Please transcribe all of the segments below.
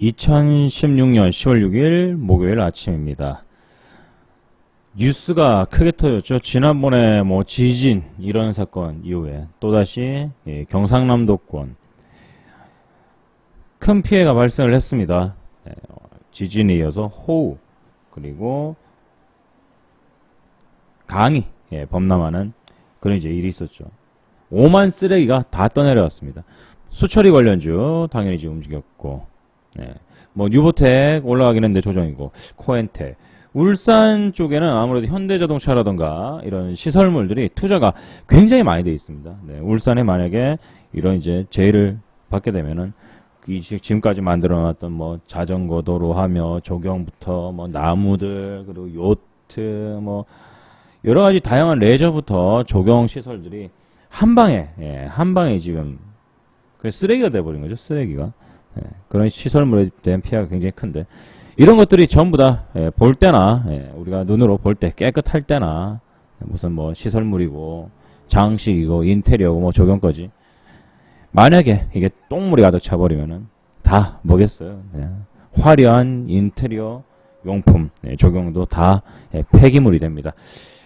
2016년 10월 6일 목요일 아침입니다. 뉴스가 크게 터졌죠. 지난번에 뭐 지진 이런 사건 이후에 또다시 예, 경상남도권 큰 피해가 발생을 했습니다. 예, 어, 지진에 이어서 호우 그리고 강이 예, 범람하는 그런 이제 일이 있었죠. 오만 쓰레기가 다 떠내려왔습니다. 수처리 관련주 당연히 이제 움직였고 네. 뭐 뉴보텍 올라가긴 했는데 조정이고 코엔텍 울산 쪽에는 아무래도 현대자동차라던가 이런 시설물들이 투자가 굉장히 많이 돼 있습니다. 네, 울산에 만약에 이런 이제 제의를 받게 되면은 이 지- 지금까지 만들어놨던 뭐 자전거 도로 하며 조경부터 뭐 나무들 그리고 요트 뭐 여러 가지 다양한 레저부터 조경 시설들이 한 방에 예, 한 방에 지금 그 쓰레기가 돼버린 거죠 쓰레기가 예, 그런 시설물에 대한 피해가 굉장히 큰데 이런 것들이 전부 다 볼 때나 예, 우리가 눈으로 볼 때 깨끗할 때나 무슨 뭐 시설물이고 장식이고 인테리어고 뭐 조경까지 만약에 이게 똥물이 가득 차버리면은 다 뭐겠어요 예, 화려한 인테리어 용품 예, 조경도 다 예, 폐기물이 됩니다.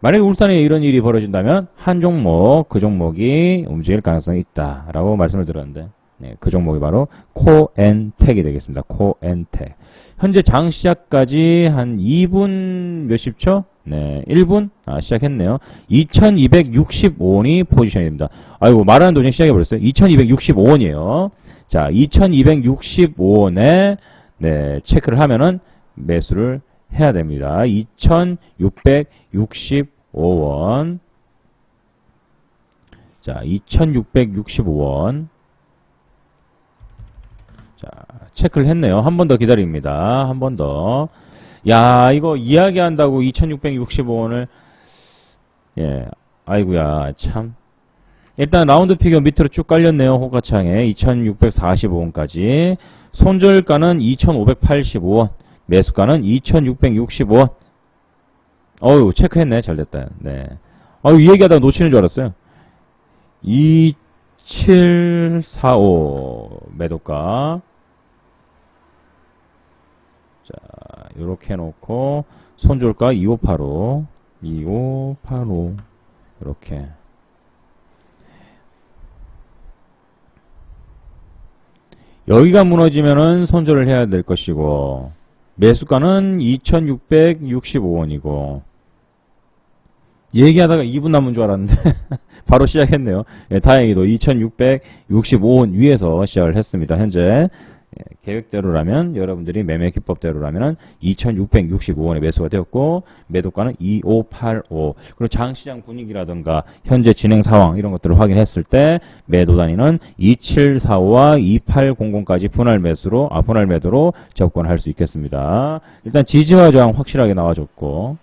만약에 울산에 이런 일이 벌어진다면 한 종목 그 종목이 움직일 가능성이 있다라고 말씀을 드렸는데 네, 그 종목이 바로 코엔텍이 되겠습니다. 코엔텍. 현재 장 시작까지 한 2분 몇십 초? 네, 1분? 아, 시작했네요. 2265원이 포지션입니다. 아이고, 말하는 도중에 시작해버렸어요. 2265원이에요. 자, 2265원에, 네, 체크를 하면은 매수를 해야 됩니다. 2665원. 자, 2665원. 자, 체크를 했네요. 한 번 더 기다립니다. 한 번 더. 야, 이거 이야기한다고 2665원을, 예, 아이구야, 참. 일단 라운드 피겨 밑으로 쭉 깔렸네요. 호가창에 2645원까지. 손절가는 2585원. 매수가는 2665원. 어유 체크했네. 잘 됐다. 네. 아유, 이 얘기하다가 놓치는 줄 알았어요. 2745 매도가. 자, 요렇게 해놓고, 손절가 2585. 2585. 요렇게. 여기가 무너지면은 손절을 해야 될 것이고, 매수가는 2665원이고, 얘기하다가 2분 남은 줄 알았는데, 바로 시작했네요. 예, 다행히도 2665원 위에서 시작을 했습니다. 현재. 예, 계획대로라면, 여러분들이 매매 기법대로라면 2665원에 매수가 되었고, 매도가는 2585. 그리고 장시장 분위기라든가, 현재 진행 상황, 이런 것들을 확인했을 때, 매도 단위는 2745와 2800까지 분할 매수로, 아, 분할 매도로 접근할 수 있겠습니다. 일단 지지와 저항 확실하게 나와줬고,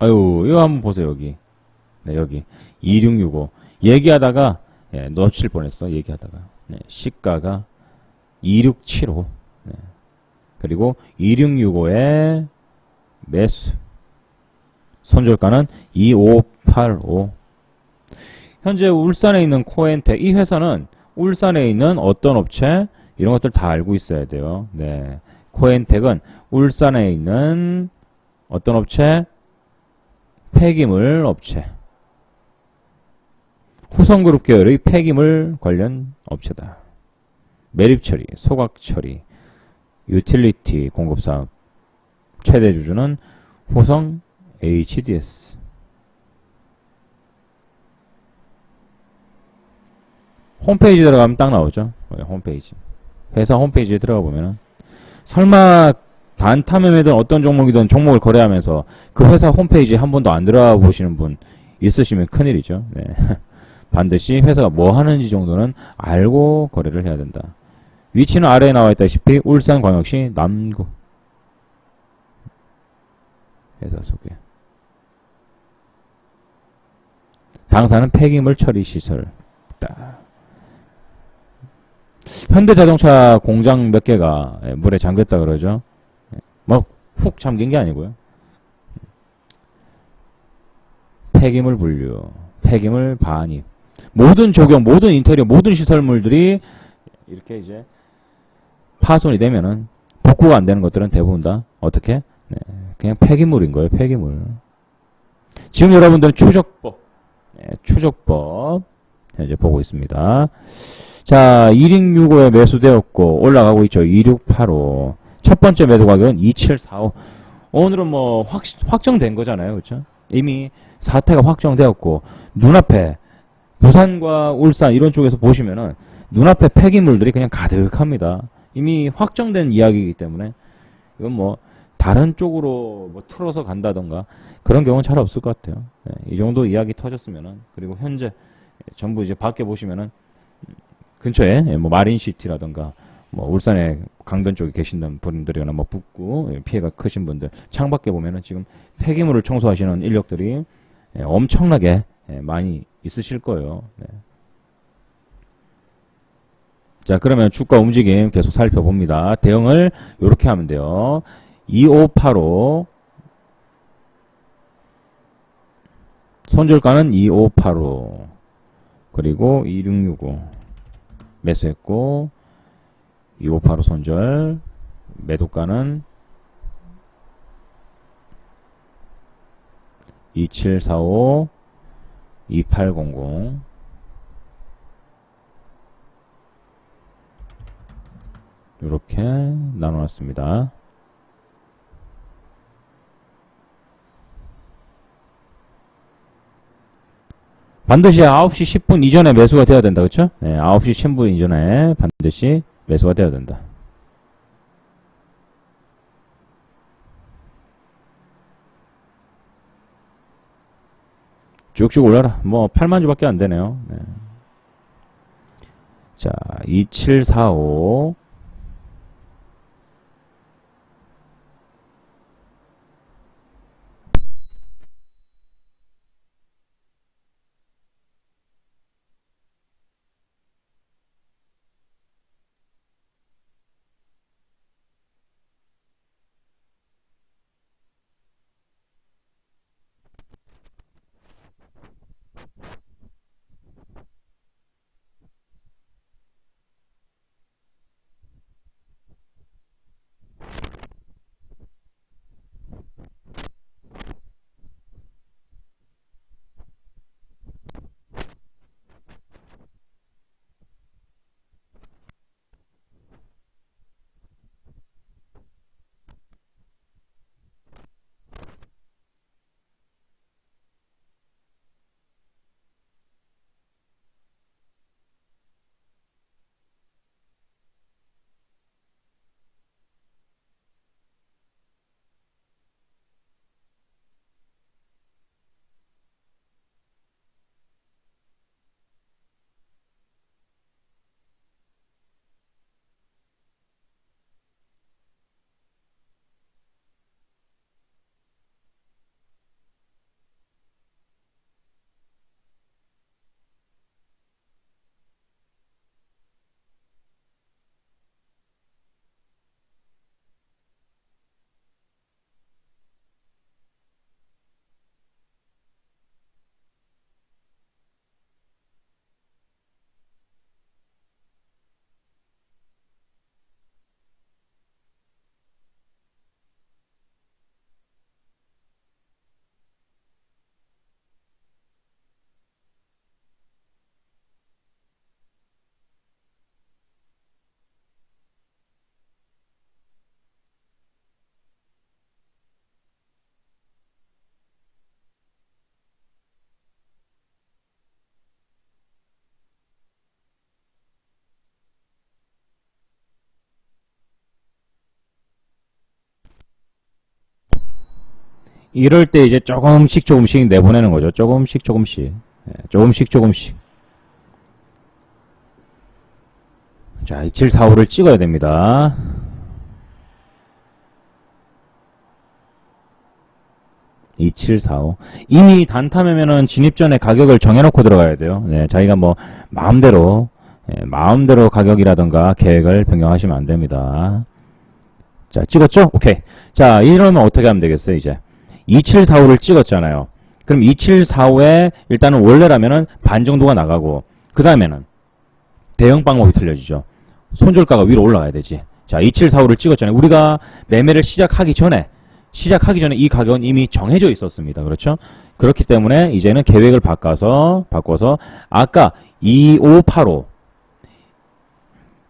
아유, 이거 한번 보세요, 여기. 네, 여기. 2665. 얘기하다가, 예, 놓칠 뻔했어, 얘기하다가. 네, 시가가 2675. 네. 그리고 2665에 매수. 손절가는 2585. 현재 울산에 있는 코엔텍, 이 회사는 울산에 있는 어떤 업체, 이런 것들 다 알고 있어야 돼요. 네. 코엔텍은 울산에 있는 어떤 업체, 폐기물 업체. 후성그룹 계열의 폐기물 관련 업체다. 매립 처리, 소각 처리, 유틸리티 공급 사업 최대 주주는 후성 HDS. 홈페이지 들어가면 딱 나오죠. 네, 홈페이지. 회사 홈페이지에 들어가 보면은 설마 반타mem이든 어떤 종목이든 종목을 거래하면서 그 회사 홈페이지에 한 번도 안 들어가 보시는 분 있으시면 큰일이죠. 네. 반드시 회사가 뭐 하는지 정도는 알고 거래를 해야 된다. 위치는 아래에 나와 있다시피 울산광역시 남구 회사 소개. 당사는 폐기물 처리 시설. 딱. 현대자동차 공장 몇 개가 예, 물에 잠겼다 그러죠. 뭐 훅 잠긴 게 아니고요. 폐기물 분류, 폐기물 반입. 모든 조경, 모든 인테리어, 모든 시설물들이 이렇게 이제 파손이 되면은 복구가 안 되는 것들은 대부분 다 어떻게? 네, 그냥 폐기물인 거예요, 폐기물. 지금 여러분들은 추적법, 네, 추적법 현재 보고 있습니다. 자, 2665에 매수되었고 올라가고 있죠. 2685. 첫 번째 매도 가격은 2745. 오늘은 뭐 확, 확정된 거잖아요. 그렇죠? 이미 사태가 확정되었고 눈앞에 부산과 울산 이런 쪽에서 보시면은 눈앞에 폐기물들이 그냥 가득합니다. 이미 확정된 이야기이기 때문에 이건 뭐 다른 쪽으로 뭐 틀어서 간다던가 그런 경우는 잘 없을 것 같아요. 네, 이 정도 이야기 터졌으면은 그리고 현재 전부 이제 밖에 보시면은 근처에 예, 뭐 마린시티라던가 뭐 울산에 강변 쪽에 계신다는 분들이거나 뭐 북구 예, 피해가 크신 분들 창밖에 보면은 지금 폐기물을 청소하시는 인력들이 예, 엄청나게 예, 많이 있으실 거예요. 네. 자 그러면 주가 움직임 계속 살펴봅니다. 대응을 이렇게 하면 돼요. 2585 손절가는 2585 그리고 2665 매수했고 2585 손절 매도가는 2745 2800 이렇게 나눠놨습니다. 반드시 9시 10분 이전에 매수가 돼야 된다. 그렇죠? 네, 9시 10분 이전에 반드시 매수가 돼야 된다. 쭉쭉 올라라. 뭐 8만 주밖에 안 되네요. 네. 자, 2745 이럴 때 이제 조금씩 조금씩 내보내는 거죠. 조금씩 조금씩. 예, 조금씩 조금씩. 자, 2745를 찍어야 됩니다. (2745) 이미 단타 매면은 진입 전에 가격을 정해놓고 들어가야 돼요 네 자기가 뭐 마음대로 예, 마음대로 가격이라던가 계획을 변경하시면 안 됩니다 자 찍었죠 오케이 자 이러면 어떻게 하면 되겠어요 이제 2745를 찍었잖아요. 그 그럼 2745에 일단은 원래라면은 반 정도가 나가고 그 다음에는 대응 방법이 틀려지죠. 손절가가 위로 올라가야 되지. 자, 2745를 찍었잖아요. 우리가 매매를 시작하기 전에 시작하기 전에 이 가격은 이미 정해져 있었습니다. 그렇죠? 그렇기 때문에 이제는 계획을 바꿔서 바꿔서 아까 2585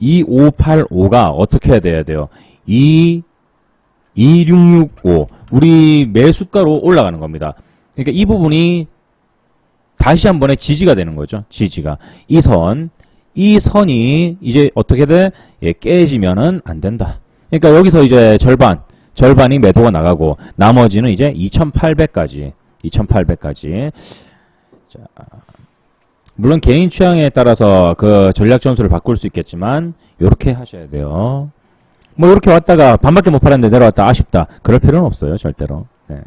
2585가 어떻게 해야 돼요? 2 2665 우리 매수가로 올라가는 겁니다. 그러니까 이 부분이 다시 한 번의 지지가 되는 거죠. 지지가 이 선, 이 선이 이제 어떻게 돼? 예, 깨지면은 안 된다. 그러니까 여기서 이제 절반, 절반이 매도가 나가고 나머지는 이제 2,800까지, 2,800까지. 자, 물론 개인 취향에 따라서 그 전략 전술을 바꿀 수 있겠지만 이렇게 하셔야 돼요. 뭐 이렇게 왔다가 반밖에 못 팔았는데 내려왔다 아쉽다. 그럴 필요는 없어요, 절대로. 네.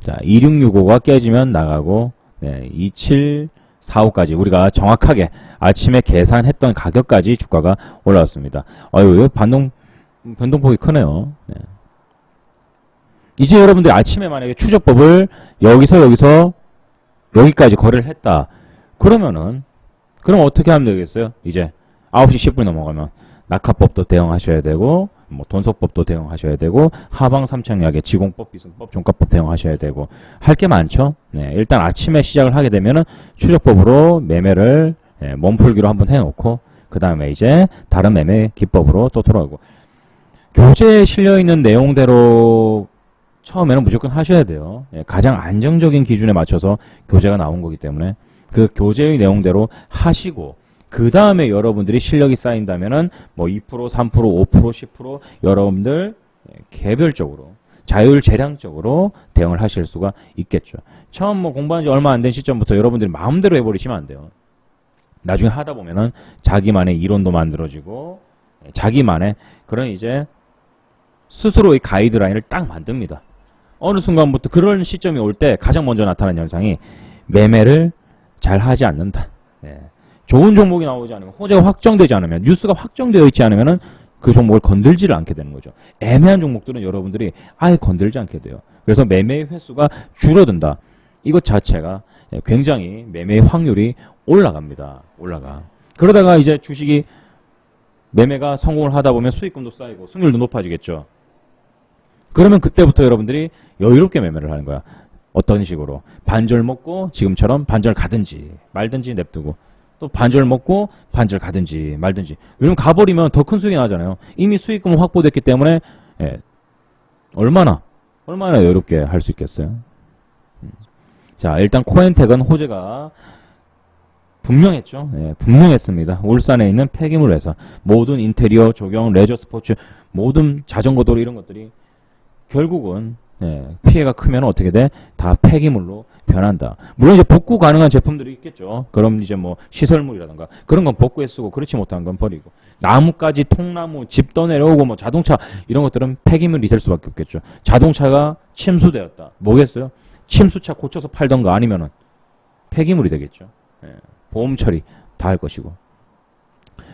자, 2665가 깨지면 나가고, 네, 2745까지 우리가 정확하게 아침에 계산했던 가격까지 주가가 올라왔습니다. 아유, 반동, 변동폭이 크네요. 네. 이제 여러분들이 아침에 만약에 추적법을 여기서 여기서 여기까지 거래를 했다. 그러면은, 그럼 어떻게 하면 되겠어요? 이제 9시 10분이 넘어가면 낙하법도 대응하셔야 되고, 뭐 돈속법도 대응하셔야 되고 하방 삼청약의 지공법, 비승법, 종가법 대응하셔야 되고 할 게 많죠. 네, 일단 아침에 시작을 하게 되면은 추적법으로 매매를 예, 몸풀기로 한번 해놓고 그 다음에 이제 다른 매매 기법으로 또 돌아오고 교재에 실려 있는 내용대로 처음에는 무조건 하셔야 돼요. 예, 가장 안정적인 기준에 맞춰서 교재가 나온 거기 때문에 그 교재의 내용대로 하시고 그 다음에 여러분들이 실력이 쌓인다면은 뭐 2%, 3%, 5%, 10% 여러분들 개별적으로 자율 재량적으로 대응을 하실 수가 있겠죠. 처음 뭐 공부한 지 얼마 안 된 시점부터 여러분들이 마음대로 해버리시면 안 돼요. 나중에 하다 보면은 자기만의 이론도 만들어지고 자기만의 그런 이제 스스로의 가이드라인을 딱 만듭니다. 어느 순간부터 그런 시점이 올 때 가장 먼저 나타나는 현상이 매매를 잘 하지 않는다. 네. 좋은 종목이 나오지 않으면 호재가 확정되지 않으면 뉴스가 확정되어 있지 않으면은 그 종목을 건들지를 않게 되는 거죠. 애매한 종목들은 여러분들이 아예 건들지 않게 돼요. 그래서 매매 횟수가 줄어든다. 이것 자체가 굉장히 매매 확률이 올라갑니다. 올라가. 그러다가 이제 주식이 매매가 성공을 하다 보면 수익금도 쌓이고 승률도 높아지겠죠. 그러면 그때부터 여러분들이 여유롭게 매매를 하는 거야. 어떤 식으로? 반절 먹고 지금처럼 반절 가든지 말든지 냅두고 또 반절 먹고 반절 가든지 말든지. 왜냐면 가버리면 더 큰 수익이 나잖아요. 이미 수익금은 확보됐기 때문에 예, 얼마나 얼마나 여유롭게 할 수 있겠어요? 음. 자 일단 코엔텍은 호재가 분명했죠. 예, 분명했습니다. 울산에 있는 폐기물 회사. 모든 인테리어 조경 레저 스포츠 모든 자전거 도로 이런 것들이 결국은 예, 피해가 크면 어떻게 돼? 다 폐기물로 변한다. 물론 이제 복구 가능한 제품들이 있겠죠. 그럼 이제 뭐 시설물이라든가 그런 건 복구해 쓰고 그렇지 못한 건 버리고 나무까지 통나무 집 떠내려오고 뭐 자동차 이런 것들은 폐기물이 될 수밖에 없겠죠. 자동차가 침수되었다. 뭐겠어요? 침수차 고쳐서 팔던가 아니면은 폐기물이 되겠죠. 예, 보험 처리 다 할 것이고.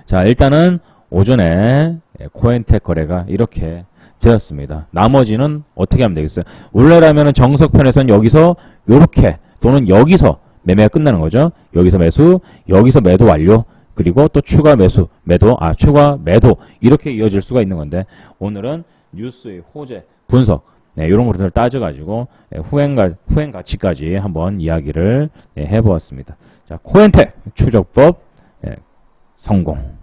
자 일단은 오전에 예, 코엔텍 거래가 이렇게 되었습니다. 나머지는 어떻게 하면 되겠어요? 원래라면 정석편에서는 여기서 요렇게 또는 여기서 매매가 끝나는 거죠. 여기서 매수, 여기서 매도 완료, 그리고 또 추가 매수, 매도, 아 추가 매도 이렇게 이어질 수가 있는 건데 오늘은 뉴스의 호재, 분석 네, 이런 것들을 따져가지고 네, 후행가, 후행 가치까지 한번 이야기를 네, 해보았습니다. 자, 코엔텍 추적법 네, 성공.